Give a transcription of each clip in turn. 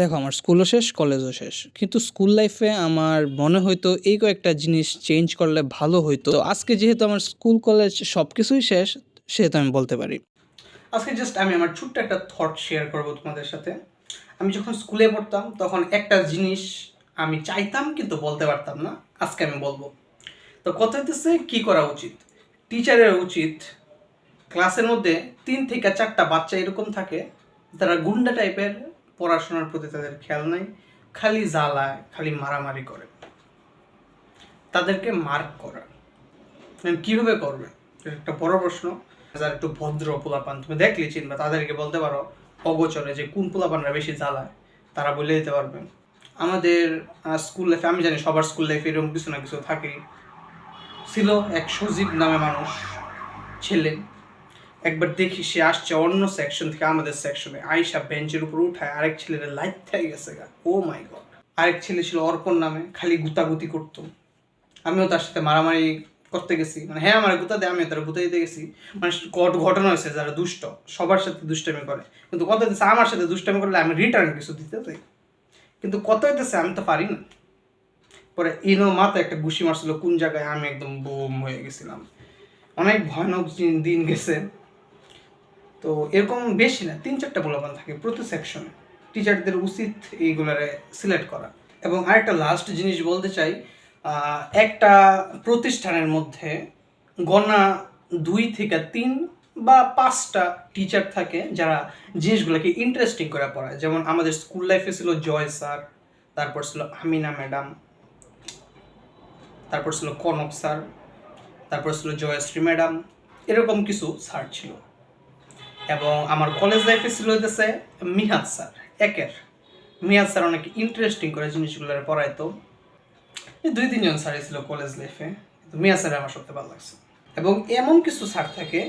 দেখো, আমার স্কুলও শেষ, কলেজও শেষ। কিন্তু স্কুল লাইফে আমার মনে হয়তো এই কয়েকটা জিনিস চেঞ্জ করলে ভালো হইতো। আজকে যেহেতু আমার স্কুল, কলেজ সব কিছুই শেষ, সেহেতু আমি বলতে পারি। আজকে জাস্ট আমি আমার ছোট্ট একটা থট শেয়ার করব তোমাদের সাথে। আমি যখন স্কুলে পড়তাম, তখন একটা জিনিস আমি চাইতাম কিন্তু বলতে পারতাম না, আজকে আমি বলব। তো কথা হইতেছে, কি করা উচিত? টিচারের উচিত ক্লাসের মধ্যে তিন থেকে চারটা বাচ্চা এরকম থাকে তারা গুন্ডা টাইপের পড়াশোনার প্রতি তাদের খেয়াল নাই, খালি জ্বালায়, খালি মারামারি করে। তাদেরকে মার্ক করা। এখন কীভাবে করবে? একটা বড় প্রশ্ন। যারা একটু ভদ্র পোলাপান, তুমি দেখলে চিনবা, তাদেরকে বলতে পারো, অগোচরে যে কোন পোলাপানরা বেশি জ্বালায়, তারা বলে দিতে পারবে। আমাদের স্কুল লাইফে আমি জানি সবার স্কুল লাইফে এরকম কিছু না কিছু থাকে ছিল এক সজীব নামে মানুষ, ছেলে। একবার দেখি সে আসছে অন্য সেকশন থেকে আমাদের সেকশনে আয়সা বেঞ্চের উপর উঠায়, আরেক ছেলের লাইট থেকে গেছে গা। ও মাই গড আরেক ছেলে ছিল অর্পণ নামে, খালি গুতাগুতি করতো। আমিও তার সাথে মারামারি করতে গেছি। মানে হ্যাঁ আমার গুতা দেয় আমি তার গুতা দিতে গেছি। মানে ঘট- ঘটনা হয়েছে, যারা দুষ্ট, সবার সাথে দুষ্টামি করে। কিন্তু কত হইতেছে, আমার সাথে দুষ্টামি করলে আমি রিটার্ন কিছু দিতে চাই। কিন্তু কত হইতেছে, আমি তো পারি না। পরে ইনো মাথা একটা ঘুষি মারছিল, কোন জায়গায় আমি একদম বোম হয়ে গেছিলাম। অনেক ভয়ানক দিন গেছে। তো এরকম বেশি না, তিন চারটা পোলাপান থাকে প্রতি সেকশনে টিচারদের উচিত এইগুলারে সিলেক্ট করা। এবং আরেকটা লাস্ট জিনিস বলতে চাই একটা প্রতিষ্ঠানের মধ্যে গণা দুই থেকে তিন বা পাঁচটা টিচার থাকে যারা জিনিসগুলোকে ইন্টারেস্টিং করে পড়ায়। যেমন আমাদের স্কুল লাইফে ছিল জয় স্যার তারপর ছিল আমিনা ম্যাডাম তারপর ছিল কনক স্যার তারপর ছিল জয়শ্রী ম্যাডাম এরকম কিছু স্যার ছিল। এবং আমার কলেজ লাইফে ছিল হইতেছে মিহাদ স্যার, একের। মিহাদ স্যার অনেক ইন্টারেস্টিং করে জিনিসগুলো পড়াইতো। দুই, তিনজন স্যারই ছিল কলেজ লাইফে কিন্তু মিয়া স্যার আমার সবচেয়ে ভালো লাগছে। এবং এমন কিছু স্যার থাকে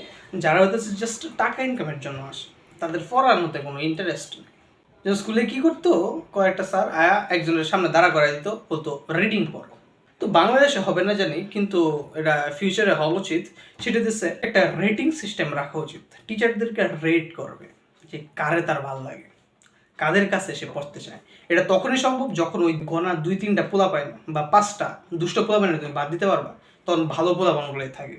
যারা হইতেছে জাস্ট টাকা ইনকামের জন্য আসে। তাদের পড়ার মধ্যে কোনো ইন্টারেস্ট নেই। স্কুলে কি করতো, কয়েকটা স্যার আয়া একজনের সামনে দাঁড়া করাই দিত বলতো রিডিং পড়ো। তো বাংলাদেশে হবে না জানি, কিন্তু এটা ফিউচারে হওয়া উচিত। সেটা হচ্ছে একটা রেটিং সিস্টেম রাখা উচিত। টিচারদেরকে রেট করবে যে কারে তার ভালো লাগে, কাদের কাছে সে পড়তে চায়। এটা তখনই সম্ভব যখন ওই গণা দুই তিনটা পোলা পায় বা পাঁচটা দুষ্ট পোলা পায় না তুমি বাদ দিতে পারবা, তখন ভালো পোলা পোলাপানগুলোই থাকে।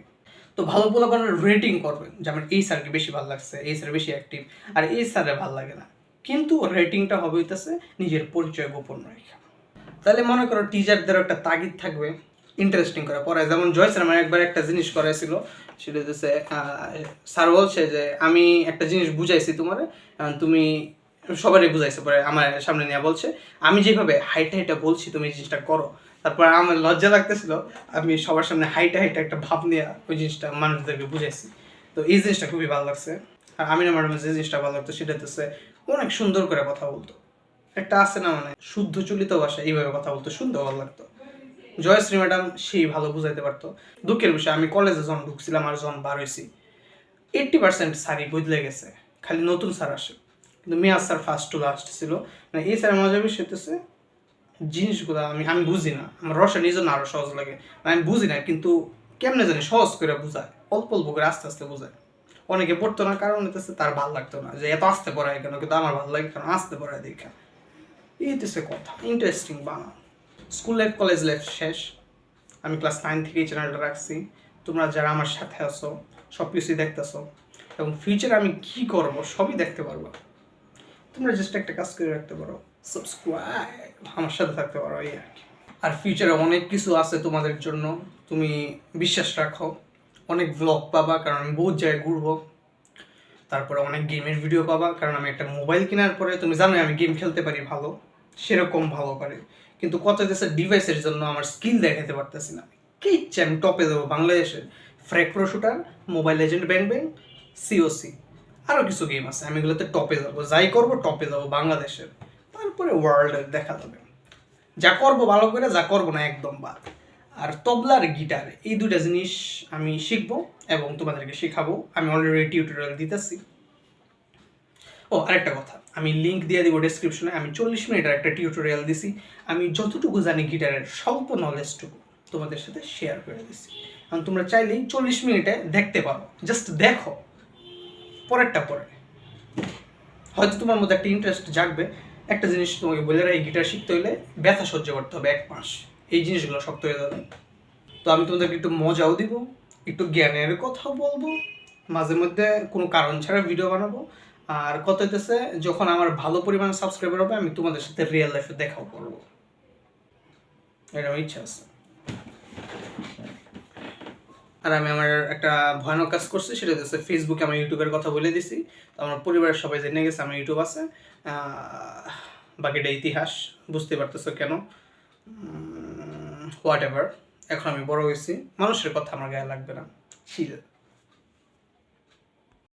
তো ভালো পোলা পোলাপানের রেটিং করবে যেমন এই স্যারকে বেশি ভালো লাগছে, এই স্যার বেশি অ্যাক্টিভ আর এই স্যারের ভালো লাগে না। কিন্তু রেটিংটা হবে হইতেছে নিজের পরিচয় গোপন রেখা তাহলে মনে করো টিচারদের একটা তাগিদ থাকবে ইন্টারেস্টিং করে পড়ায়। যেমন জয় স্যার একবার একটা জিনিস করাইছিল, সেটা হচ্ছে স্যার বলছে যে, আমি একটা জিনিস বুঝাইছি তোমার তুমি সবারই বুঝাইছে পরে আমার সামনে নিয়ে বলছে, আমি যেভাবে হাইটা হাইটা বলছি তুমি এই জিনিসটা করো। তারপর আমার লজ্জা লাগতেছিল, আমি সবার সামনে হাইটা হাইটা একটা ভাব নিয়ে ওই জিনিসটা মানুষদেরকে বুঝাইছি। তো এই জিনিসটা খুবই ভালো লাগছে। আর আমি না ম্যাডামের যে জিনিসটা ভালো লাগতো, সেটা হচ্ছে অনেক সুন্দর করে কথা বলতো। একটা আছে না মানে শুদ্ধ চলিত ভাষা, এইভাবে কথা বলতো, শুনতে ভালো লাগতো। জয়শ্রী ম্যাডাম, সেই ভালো বুঝাইতে পারতো। দুঃখের বিষয়, আমি কলেজে যখন ঢুকছিলাম আর যখন বার হয়েছি এইট্টি পার্সেন্ট স্যারই বদলে গেছে, খালি নতুন স্যার আসে। কিন্তু Miaz sir first to last ছিল। মানে এই স্যার মজা বিষয় হচ্ছে জিনিসগুলো আমি আমি বুঝি না। আমার রসা নিজের না আরও সহজ লাগে। মানে আমি বুঝি না, কিন্তু কেমনে জানি সহজ করে বুঝায়। অল্প অল্প করে আস্তে আস্তে বোঝায়। অনেকে পড়তো না, কারণ হইতেছে তার ভালো লাগতো না। যে এত আস্তে পড়ায় কেন? কিন্তু আমার ভালো লাগে, কারণ আস্তে পড়ায় দেখা। এই হইতেছে কথা। ইন্টারেস্টিং বানা। স্কুল লাইফ কলেজ লাইফ শেষ। আমি ক্লাস নাইন থেকেই চ্যানেলটা রাখছি। তোমরা যারা আমার সাথে আসো সব কিছুই দেখতেছো। এবং ফিউচারে আমি কি করব, সবই দেখতে পারব। তোমরা জাস্ট একটা কাজ করে রাখতে পারো। সাবস্ক্রাইব আমার সাথে থাকতে পারো, এই আর কি। আর ফিউচারে অনেক কিছু আছে তোমাদের জন্য। তুমি বিশ্বাস রাখো। অনেক ব্লগ পাবা, কারণ আমি বহুত জায়গায় ঘুরবো। তারপরে অনেক গেমের ভিডিও পাবা, কারণ আমি একটা মোবাইল কেনার পরে, তুমি জানো আমি গেম খেলতে পারি ভালো। সেরকম ভালো পারি কিন্তু কত দেশের ডিভাইসের জন্য আমার স্কিল দেখাতে পারতেছি না। কি ইচ্ছে, আমি টপে দেবো বাংলাদেশে। Frag pro shooter mobile agent bang bang COC আরও কিছু গেম আছে, আমি এগুলোতে টপে যাব যাই করব, টপে যাব বাংলাদেশের। তারপরে ওয়ার্ল্ডের দেখা যাবে। যা করব ভালো করে, যা করব না একদম বাদ। আর তবলা আর গিটার এই দুইটা জিনিস আমি শিখব এবং তোমাদেরকে শেখাবো। আমি অলরেডি টিউটোরিয়াল দিতেছি। ও, আরেকটা কথা। আমি লিঙ্ক দিয়ে দিব ডেসক্রিপশনে আমি চল্লিশ মিনিটের একটা টিউটোরিয়াল দিছি। আমি যতটুকু জানি গিটারের স্বল্প নলেজটুকু তোমাদের সাথে শেয়ার করে দিছি। কারণ তোমরা চাইলেই চল্লিশ মিনিটে দেখতে পারো। জাস্ট দেখো। পরেরটা পরে। হয়তো তোমার মধ্যে একটা ইন্টারেস্ট জাগবে। একটা জিনিস তোমাকে বলে রাখি গিটার শিখতে হইলে ব্যথা সহ্য করতে হবে এক মাস। এই জিনিসগুলো শক্ত হয়ে যাবে। তো আমি তোমাদেরকে একটু মজাও দিব, একটু জ্ঞানের কথা বলব। মাঝে মধ্যে কোনো কারণ ছাড়া ভিডিও বানাবো। আর কত হইতেছে, যখন আমার ভালো পরিমাণে সাবস্ক্রাইবার হবে, আমি তোমাদের সাথে রিয়েল লাইফে দেখাও করব। আমার ইচ্ছা আছে। আর আমি আমার একটা ভয়ানক কাজ করছি, সেটা হচ্ছে ফেসবুকে আমি ইউটিউবের কথা বলে দিছি। তো আমার পরিবারের সবাই জেনে গেছে আমার ইউটিউব আছে। বাকিটা ইতিহাস বুঝতে পারতেছো কেন? হোয়াট এভার এখন আমি বড় হয়েছি। মানুষের কথা আমার গায়ে লাগবে না। শিল